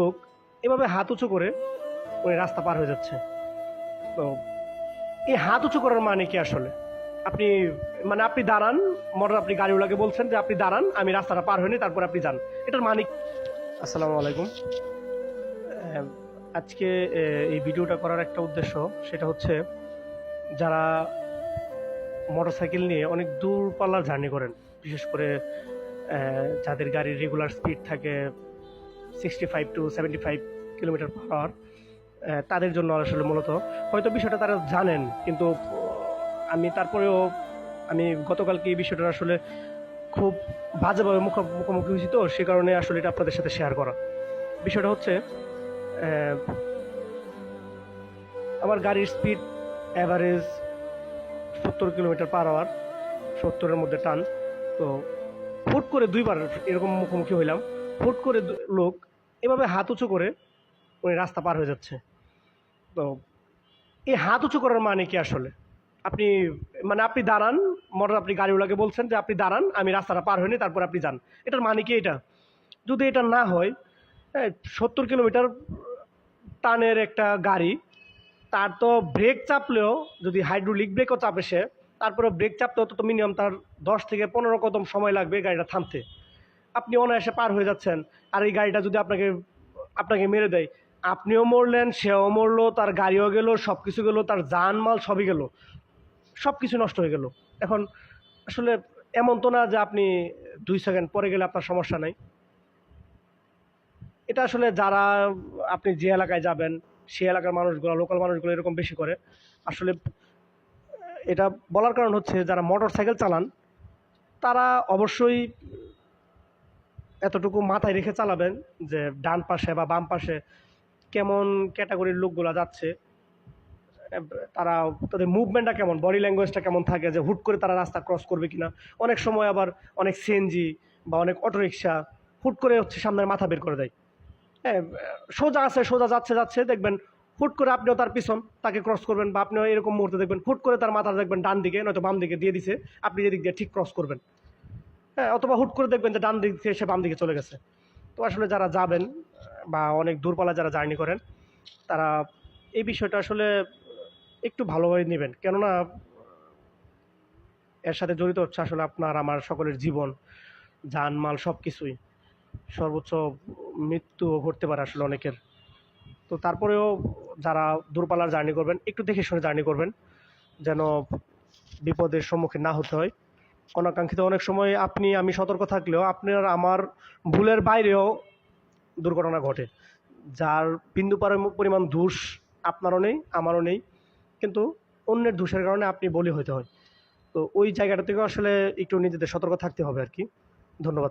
লোক এভাবে হাত উঁচু করে ওই রাস্তা পার হয়ে যাচ্ছে। তো এই হাত উঁচু করার মানে কি আসলে? আপনি মানে আপনি দাঁড়ান মোটর আপনি গাড়িওয়ালাকে বলছেন যে আপনি দাঁড়ান, আমি রাস্তাটা পার হইনি তারপর আপনি যান। এটার মানে? আসসালামু আলাইকুম। আজকে এই ভিডিওটা করার একটা উদ্দেশ্য, সেটা হচ্ছে যারা মোটরসাইকেল নিয়ে অনেক দূরপাল্লার জার্নি করেন, বিশেষ করে যাদের গাড়ির রেগুলার স্পিড থাকে sixty five to seventy five kilometre per hour তাদের জন্য আসলে মূলত। হয়তো বিষয়টা তারা জানেন, কিন্তু আমি তারপরেও আমি গতকালকে এই বিষয়টা আসলে খুব বাজেভাবে মুখ, মুখোমুখি হয়েছি তো, সে কারণে আসলে এটা আপনাদের সাথে শেয়ার করা। বিষয়টা হচ্ছে আমার গাড়ির স্পিড অ্যাভারেজ সত্তর কিলোমিটার পার আওয়ার সত্তরের মধ্যে টান। তো হুট করে দুইবার এরকম মুখোমুখি হইলাম। হুট করে লোক এভাবে হাত উঁচু করে ওই রাস্তা পার হয়ে যাচ্ছে। তো এই হাত উঁচু করার মানে কি আসলে? আপনি মানে আপনি দাঁড়ান মোটর আপনি গাড়িওয়ালাকে বলছেন যে আপনি দাঁড়ান, আমি রাস্তাটা পার হইনি তারপর আপনি যান। এটার মানে কি এটা? যদি এটা না হয় সত্তর কিলোমিটার টানের একটা গাড়ি, তার তো ব্রেক চাপলেও, যদি হাইড্রোলিক ব্রেকও চাপে সে তারপরে ব্রেক চাপতেও তো মিনিমাম তার দশ থেকে পনেরো কদম সময় লাগবে গাড়িটা থামতে। আপনি অনায়াসে পার হয়ে যাচ্ছেন। আর এই গাড়িটা যদি আপনাকে আপনাকে মেরে দেয়, আপনিও মরলেন, সেও মরলো, তার গাড়িও গেল সব কিছু গেলো, তার জানমাল সবই গেল। সব কিছু নষ্ট হয়ে গেল। এখন আসলে এমন তো না যে আপনি দুই সেকেন্ড পরে গেলে আপনার সমস্যা নাই। এটা আসলে যারা আপনি যে এলাকায় যাবেন, সে এলাকার মানুষগুলো লোকাল মানুষগুলো এরকম বেশি করে। আসলে এটা বলার কারণ হচ্ছে যারা মোটর সাইকেল চালান, তারা অবশ্যই এতটুকু মাথায় রেখে চালাবেন যে ডান পাশে বা বাম পাশে কেমন ক্যাটাগরির লোকগুলো যাচ্ছে, তারা তাদের মুভমেন্টটা কেমন বডি ল্যাঙ্গুয়েজটা কেমন থাকে, যে হুট করে তারা রাস্তা ক্রস করবে কিনা। অনেক সময় আবার অনেক সিএনজি বা অনেক অটোরিকশা হুট করে হচ্ছে সামনের মাথা বের করে দেয়। হ্যাঁ সোজা আছে, সোজা যাচ্ছে যাচ্ছে, দেখবেন হুট করে আপনিও তার পিছন তাকে ক্রস করবেন বা আপনিও এরকম মুহূর্তে দেখবেন হুট করে তার মাথা দেখবেন ডান দিকে, নয়তো বাম দিকে দিয়ে দিছে, আপনি যেদিক দিয়ে ঠিক ক্রস করবেন। হ্যাঁ অথবা হুট করে দেখবেন যে ডান দিক থেকে সে বাম দিকে চলে গেছে। তো আসলে যারা যাবেন বা অনেক দূরপাল্লা যারা জার্নি করেন, তারা এই বিষয়টা আসলে একটু ভালোভাবে নেবেন। কেননা এর সাথে জড়িত হচ্ছে আসলে আপনার, আমার সকলের জীবন জানমাল সব কিছুই সর্বোচ্চ মৃত্যু ঘটতে পারে আসলে অনেকের। তো তারপরেও যারা দূরপাল্লার জার্নি করবেন, একটু দেখে শুনে জার্নি করবেন, যেন বিপদের সম্মুখীন না হতে হয়। অনাকাঙ্ক্ষিত অনেক সময় আপনি, আমি সতর্ক থাকলেও আপনার, আমার ভুলের বাইরেও দুর্ঘটনা ঘটে। যার বিন্দু পারে- পরিমাণ দোষ আপনারও নেই, আমারও নেই, কিন্তু অন্যের দোষের কারণে আপনি বলি হতে হয়। তো ওই জায়গাটা থেকে আসলে একটু নিজেদের সতর্ক থাকতে হবে আর কি। ধন্যবাদ।